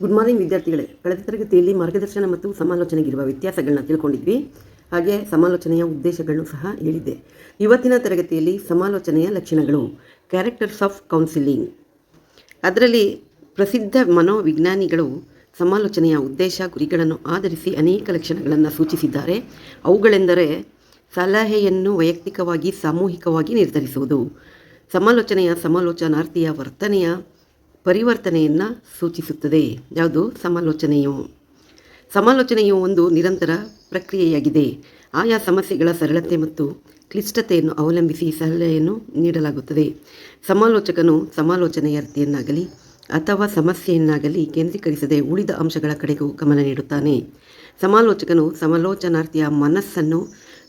Good morning ವಿದ್ಯಾರ್ಥಿಗಳೇ. ಕಳೆದ ತರಗತಿಯಲ್ಲಿ ಮಾರ್ಗದರ್ಶನ ಮತ್ತು ಸಮಾಲೋಚನೆಗಿರುವ ವ್ಯತ್ಯಾಸಗಳನ್ನ ತಿಳ್ಕೊಂಡಿದ್ವಿ. ಹಾಗೆ ಸಮಾಲೋಚನೆಯ ಉದ್ದೇಶಗಳನ್ನು ಸಹ ಹೇಳಿದ್ದೆ. ಇವತ್ತಿನ ತರಗತಿಯಲ್ಲಿ ಸಮಾಲೋಚನೆಯ ಲಕ್ಷಣಗಳು. ಕ್ಯಾರೆಕ್ಟರ್ಸ್ ಆಫ್ ಕೌನ್ಸಿಲಿಂಗ್ ಅದರಲ್ಲಿ ಪ್ರಸಿದ್ಧ ಮನೋವಿಜ್ಞಾನಿಗಳು ಸಮಾಲೋಚನೆಯ ಉದ್ದೇಶ, ಗುರಿಗಳನ್ನು ಆಧರಿಸಿ ಅನೇಕ ಲಕ್ಷಣಗಳನ್ನು ಸೂಚಿಸಿದ್ದಾರೆ. ಅವುಗಳೆಂದರೆ ಸಲಹೆಯನ್ನು ವೈಯಕ್ತಿಕವಾಗಿ, ಸಾಮೂಹಿಕವಾಗಿ ನಿರ್ಧರಿಸುವುದು. ಸಮಾಲೋಚನೆಯ ಸಮಾಲೋಚನಾರ್ಥಿಯ ವರ್ತನೆಯ ಪರಿವರ್ತನೆಯನ್ನು ಸೂಚಿಸುತ್ತದೆ. ಯಾವುದು? ಸಮಾಲೋಚನೆಯು. ಸಮಾಲೋಚನೆಯು ಒಂದು ನಿರಂತರ ಪ್ರಕ್ರಿಯೆಯಾಗಿದೆ. ಆಯಾ ಸಮಸ್ಯೆಗಳ ಸರಳತೆ ಮತ್ತು ಕ್ಲಿಷ್ಟತೆಯನ್ನು ಅವಲಂಬಿಸಿ ಸಲಹೆಯನ್ನು ನೀಡಲಾಗುತ್ತದೆ. ಸಮಾಲೋಚಕನು ಸಮಾಲೋಚನೆಯಾರ್ಥಿಯನ್ನಾಗಲಿ ಅಥವಾ ಸಮಸ್ಯೆಯನ್ನಾಗಲಿ ಕೇಂದ್ರೀಕರಿಸದೆ ಉಳಿದ ಅಂಶಗಳ ಕಡೆಗೂ ಗಮನ ನೀಡುತ್ತಾನೆ. ಸಮಾಲೋಚಕನು ಸಮಾಲೋಚನಾರ್ಥಿಯ ಮನಸ್ಸನ್ನು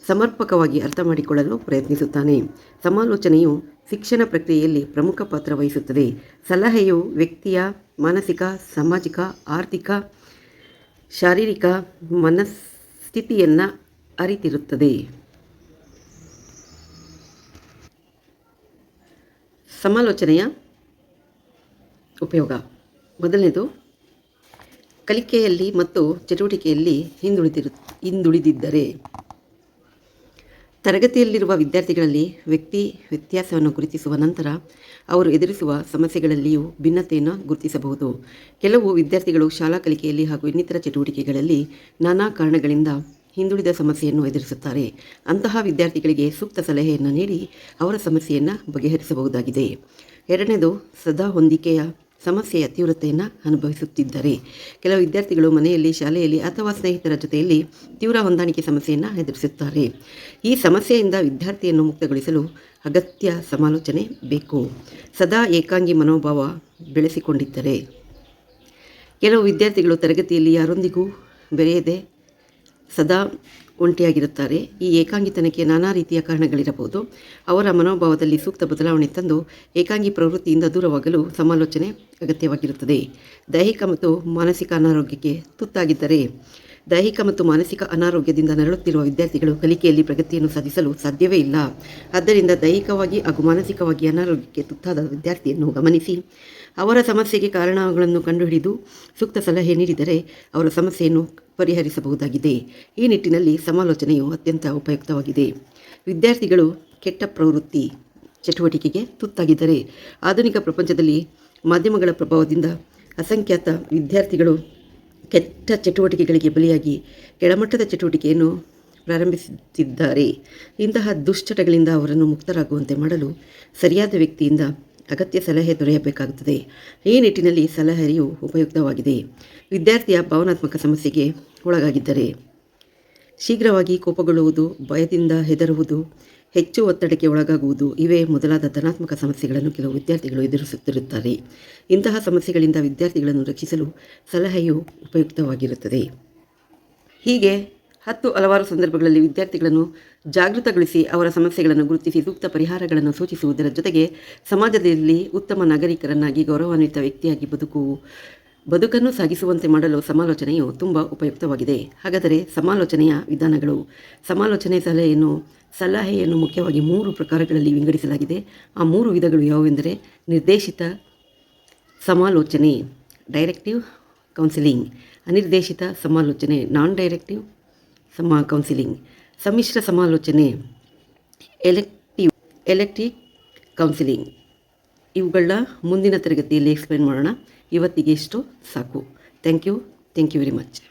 ಸಮರ್ಪಕವಾಗಿ ಅರ್ಥ ಮಾಡಿಕೊಳ್ಳಲು ಪ್ರಯತ್ನಿಸುತ್ತಾನೆ. ಸಮಾಲೋಚನೆಯು ಶಿಕ್ಷಣ ಪ್ರಕ್ರಿಯೆಯಲ್ಲಿ ಪ್ರಮುಖ ಪಾತ್ರ ವಹಿಸುತ್ತದೆ. ಸಲಹೆಯು ವ್ಯಕ್ತಿಯ ಮಾನಸಿಕ, ಸಾಮಾಜಿಕ, ಆರ್ಥಿಕ, ಶಾರೀರಿಕ ಮನಸ್ಥಿತಿಯನ್ನು ಅರಿತಿರುತ್ತದೆ. ಸಮಾಲೋಚನೆಯ ಉಪಯೋಗ. ಮೊದಲನೇದು, ಕಲಿಕೆಯಲ್ಲಿ ಮತ್ತು ಚಟುವಟಿಕೆಯಲ್ಲಿ ಹಿಂದುಳಿದಿರು, ಹಿಂದುಳಿದಿದ್ದರೆ. ತರಗತಿಯಲ್ಲಿರುವ ವಿದ್ಯಾರ್ಥಿಗಳಲ್ಲಿ ವ್ಯಕ್ತಿ ವ್ಯತ್ಯಾಸವನ್ನು ಗುರುತಿಸುವ ನಂತರ ಅವರು ಎದುರಿಸುವ ಸಮಸ್ಯೆಗಳಲ್ಲಿಯೂ ಭಿನ್ನತೆಯನ್ನು ಗುರುತಿಸಬಹುದು. ಕೆಲವು ವಿದ್ಯಾರ್ಥಿಗಳು ಶಾಲಾ ಕಲಿಕೆಯಲ್ಲಿ ಹಾಗೂ ಇನ್ನಿತರ ಚಟುವಟಿಕೆಗಳಲ್ಲಿ ನಾನಾ ಕಾರಣಗಳಿಂದ ಹಿಂದುಳಿದ ಸಮಸ್ಯೆಯನ್ನು ಎದುರಿಸುತ್ತಾರೆ. ಅಂತಹ ವಿದ್ಯಾರ್ಥಿಗಳಿಗೆ ಸೂಕ್ತ ಸಲಹೆಯನ್ನು ನೀಡಿ ಅವರ ಸಮಸ್ಯೆಯನ್ನು ಬಗೆಹರಿಸಬಹುದಾಗಿದೆ. ಎರಡನೇದು ಸದಾ ಹೊಂದಿಕೆಯ ಸಮಸ್ಯೆಯ ತೀವ್ರತೆಯನ್ನು ಅನುಭವಿಸುತ್ತಿದ್ದಾರೆ. ಕೆಲವು ವಿದ್ಯಾರ್ಥಿಗಳು ಮನೆಯಲ್ಲಿ, ಶಾಲೆಯಲ್ಲಿ ಅಥವಾ ಸ್ನೇಹಿತರ ಜೊತೆಯಲ್ಲಿ ತೀವ್ರ ಹೊಂದಾಣಿಕೆ ಸಮಸ್ಯೆಯನ್ನು ಎದುರಿಸುತ್ತಾರೆ. ಈ ಸಮಸ್ಯೆಯಿಂದ ವಿದ್ಯಾರ್ಥಿಯನ್ನು ಮುಕ್ತಗೊಳಿಸಲು ಅಗತ್ಯ ಸಮಾಲೋಚನೆ ಬೇಕು. ಸದಾ ಏಕಾಂಗಿ ಮನೋಭಾವ ಬೆಳೆಸಿಕೊಂಡಿದ್ದರೆ. ಕೆಲವು ವಿದ್ಯಾರ್ಥಿಗಳು ತರಗತಿಯಲ್ಲಿ ಯಾರೊಂದಿಗೂ ಬೆರೆಯದೆ ಸದಾ ಒಂಟಿಯಾಗಿರುತ್ತಾರೆ. ಈ ಏಕಾಂಗಿತನಕ್ಕೆ ನಾನಾ ರೀತಿಯ ಕಾರಣಗಳಿರಬಹುದು. ಅವರ ಮನೋಭಾವದಲ್ಲಿ ಸೂಕ್ತ ಬದಲಾವಣೆ ತಂದು ಏಕಾಂಗಿ ಪ್ರವೃತ್ತಿಯಿಂದ ದೂರವಾಗಲು ಸಮಾಲೋಚನೆ ಅಗತ್ಯವಾಗಿರುತ್ತದೆ. ದೈಹಿಕ ಮತ್ತು ಮಾನಸಿಕ ಅನಾರೋಗ್ಯಕ್ಕೆ ತುತ್ತಾಗಿದ್ದರೆ ದೈಹಿಕ ಮತ್ತು ಮಾನಸಿಕ ಅನಾರೋಗ್ಯದಿಂದ ನರಳುತ್ತಿರುವ ವಿದ್ಯಾರ್ಥಿಗಳು ಕಲಿಕೆಯಲ್ಲಿ ಪ್ರಗತಿಯನ್ನು ಸಾಧಿಸಲು ಸಾಧ್ಯವೇ ಇಲ್ಲ. ಆದ್ದರಿಂದ ದೈಹಿಕವಾಗಿ ಹಾಗೂ ಮಾನಸಿಕವಾಗಿ ಅನಾರೋಗ್ಯಕ್ಕೆ ತುತ್ತಾದ ವಿದ್ಯಾರ್ಥಿಯನ್ನು ಗಮನಿಸಿ. ಅವರ ಸಮಸ್ಯೆಗೆ ಕಾರಣಗಳನ್ನು ಕಂಡುಹಿಡಿದು ಸೂಕ್ತ ಸಲಹೆ ನೀಡಿದರೆ ಅವರ ಸಮಸ್ಯೆಯನ್ನು ಪರಿಹರಿಸಬಹುದಾಗಿದೆ. ಈ ನಿಟ್ಟಿನಲ್ಲಿ ಸಮಾಲೋಚನೆಯು ಅತ್ಯಂತ ಉಪಯುಕ್ತವಾಗಿದೆ. ವಿದ್ಯಾರ್ಥಿಗಳು ಕೆಟ್ಟ ಪ್ರವೃತ್ತಿ, ಚಟುವಟಿಕೆಗೆ ತುತ್ತಾಗಿದ್ದರೆ ಆಧುನಿಕ ಪ್ರಪಂಚದಲ್ಲಿ ಮಾಧ್ಯಮಗಳ ಪ್ರಭಾವದಿಂದ ಅಸಂಖ್ಯಾತ ವಿದ್ಯಾರ್ಥಿಗಳು ಕೆಟ್ಟ ಚಟುವಟಿಕೆಗಳಿಗೆ ಬಲಿಯಾಗಿ ಕೆಳಮಟ್ಟದ ಚಟುವಟಿಕೆಯನ್ನು ಪ್ರಾರಂಭಿಸುತ್ತಿದ್ದಾರೆ. ಇಂತಹ ದುಶ್ಚಟಗಳಿಂದ ಅವರನ್ನು ಮುಕ್ತರಾಗುವಂತೆ ಮಾಡಲು ಸರಿಯಾದ ವ್ಯಕ್ತಿಯಿಂದ ಅಗತ್ಯ ಸಲಹೆ ದೊರೆಯಬೇಕಾಗುತ್ತದೆ. ಈ ನಿಟ್ಟಿನಲ್ಲಿ ಸಲಹೆಯು ಉಪಯುಕ್ತವಾಗಿದೆ. ವಿದ್ಯಾರ್ಥಿಯ ಭಾವನಾತ್ಮಕ ಸಮಸ್ಯೆಗೆ ಒಳಗಾಗಿದ್ದರೆ ಶೀಘ್ರವಾಗಿ ಕೋಪಗೊಳ್ಳುವುದು, ಭಯದಿಂದ ಹೆದರುವುದು ಹೆಚ್ಚು ಒತ್ತಡಕ್ಕೆ ಒಳಗಾಗುವುದು. ಇವೇ ಮೊದಲಾದ ಧನಾತ್ಮಕ ಸಮಸ್ಯೆಗಳನ್ನು ಕೆಲವು ವಿದ್ಯಾರ್ಥಿಗಳು ಎದುರಿಸುತ್ತಿರುತ್ತಾರೆ. ಇಂತಹ ಸಮಸ್ಯೆಗಳಿಂದ ವಿದ್ಯಾರ್ಥಿಗಳನ್ನು ರಕ್ಷಿಸಲು ಸಲಹೆಯು ಉಪಯುಕ್ತವಾಗಿರುತ್ತದೆ. ಹೀಗೆ ಹತ್ತು ಹಲವಾರು ಸಂದರ್ಭಗಳಲ್ಲಿ ವಿದ್ಯಾರ್ಥಿಗಳನ್ನು ಜಾಗೃತಗೊಳಿಸಿ ಅವರ ಸಮಸ್ಯೆಗಳನ್ನು ಗುರುತಿಸಿ ಸೂಕ್ತ ಪರಿಹಾರಗಳನ್ನು ಸೂಚಿಸುವುದರ ಜೊತೆಗೆ ಸಮಾಜದಲ್ಲಿ ಉತ್ತಮ ನಾಗರಿಕರನ್ನಾಗಿ ಗೌರವಾನ್ವಿತ ವ್ಯಕ್ತಿಯಾಗಿ ಬದುಕು ಬದುಕನ್ನು ಸಾಗಿಸುವಂತೆ ಮಾಡಲು ಸಮಾಲೋಚನೆಯು ತುಂಬ ಉಪಯುಕ್ತವಾಗಿದೆ. ಹಾಗಾದರೆ ಸಮಾಲೋಚನೆಯ ವಿಧಾನಗಳು, ಸಮಾಲೋಚನೆ ಸಲಹೆಯನ್ನು ಸಲಹೆಯನ್ನು ಮುಖ್ಯವಾಗಿ ಮೂರು ಪ್ರಕಾರಗಳಲ್ಲಿ ವಿಂಗಡಿಸಲಾಗಿದೆ. ಆ ಮೂರು ವಿಧಗಳು ಯಾವುವೆಂದರೆ ನಿರ್ದೇಶಿತ ಸಮಾಲೋಚನೆ ಡೈರೆಕ್ಟಿವ್ ಕೌನ್ಸಿಲಿಂಗ್ ಅನಿರ್ದೇಶಿತ ಸಮಾಲೋಚನೆ ನಾನ್ ಡೈರೆಕ್ಟಿವ್ ಸಮಾ ಕೌನ್ಸಿಲಿಂಗ್ ಸಮ್ಮಿಶ್ರ ಸಮಾಲೋಚನೆ ಎಲೆಕ್ಟಿವ್ ಎಲೆಕ್ಟ್ರಿಕ್ ಕೌನ್ಸಿಲಿಂಗ್ ಇವುಗಳ ಮುಂದಿನ ತರಗತಿಯಲ್ಲಿ ಎಕ್ಸ್ಪ್ಲೇನ್ ಮಾಡೋಣ. ಇವತ್ತಿಗೆ ಇಷ್ಟು. ಸಾಕು. Thank you thank you very much